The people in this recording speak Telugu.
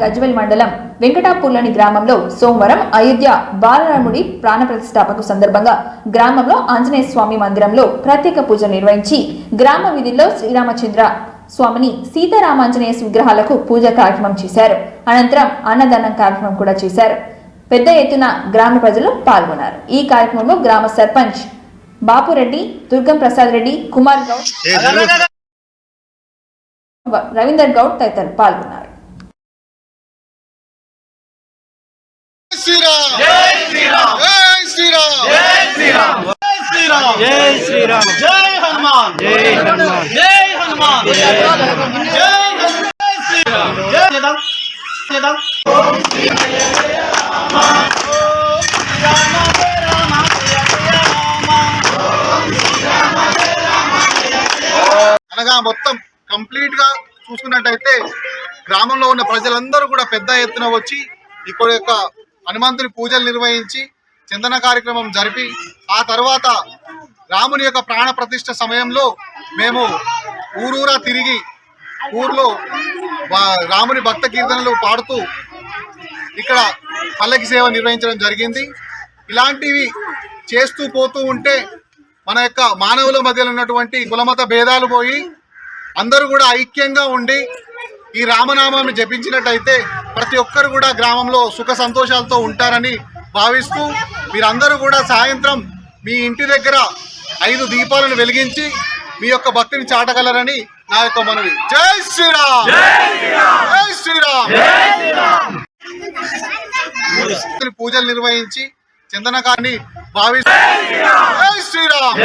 గజ్వెల్ మండలం వెంకటాపూర్లోని గ్రామంలో సోమవారం అయోధ్య బాలరాముడి ప్రాణ ప్రతిష్టాపక సందర్భంగా గ్రామంలో ఆంజనేయ స్వామి మందిరంలో ప్రత్యేక పూజలు నిర్వహించి గ్రామ వీధుల్లో శ్రీరామచంద్ర స్వామిని సీతారామాంజనేయ విగ్రహాలకు పూజ కార్యక్రమం చేశారు. అనంతరం అన్నదానం కార్యక్రమం కూడా చేశారు. పెద్ద ఎత్తున గ్రామ ప్రజలు పాల్గొన్నారు. ఈ కార్యక్రమంలో గ్రామ సర్పంచ్ బాపురెడ్డి దుర్గం ప్రసాద్ రెడ్డి కుమార్ గౌడ్ రవీందర్ గౌడ్ తదితరులు పాల్గొన్నారు. శ్రీరామ్ జై శ్రీరామ్ జై శ్రీరామ్ శ్రీరామ్ జై శ్రీరామ్ జై హనుమాన్ జై హనుమాన్ జై హనుమాన్ జై హనుమాన్ జై శ్రీరామ్ జై అనగా మొత్తం కంప్లీట్గా చూసుకున్నట్టయితే గ్రామంలో ఉన్న ప్రజలందరూ కూడా పెద్ద ఎత్తున వచ్చి ఇక్కడ యొక్క హనుమంతుని పూజలు నిర్వహించి చందన కార్యక్రమం జరిపి ఆ తర్వాత రాముని యొక్క ప్రాణ ప్రతిష్ట సమయంలో మేము ఊరూరా తిరిగి ఊర్లో రాముని భక్త కీర్తనలు పాడుతూ ఇక్కడ పల్లకి సేవ నిర్వహించడం జరిగింది. ఇలాంటివి చేస్తూ పోతూ ఉంటే మన యొక్క మానవుల మధ్యలో ఉన్నటువంటి కులమత భేదాలు పోయి అందరూ కూడా ఐక్యంగా ఉండి ఈ రామనామాన్ని జపించినట్టయితే ప్రతి ఒక్కరు కూడా గ్రామంలో సుఖ సంతోషాలతో ఉంటారని భావిస్తూ మీరందరూ కూడా సాయంత్రం మీ ఇంటి దగ్గర ఐదు దీపాలను వెలిగించి మీ యొక్క భక్తిని చాటగలరని నా యొక్క మనవి. జై శ్రీరామ్! జై శ్రీరామ్! పూజలు నిర్వహించి చందనకాన్ని భావిస్తూ జై శ్రీరామ్!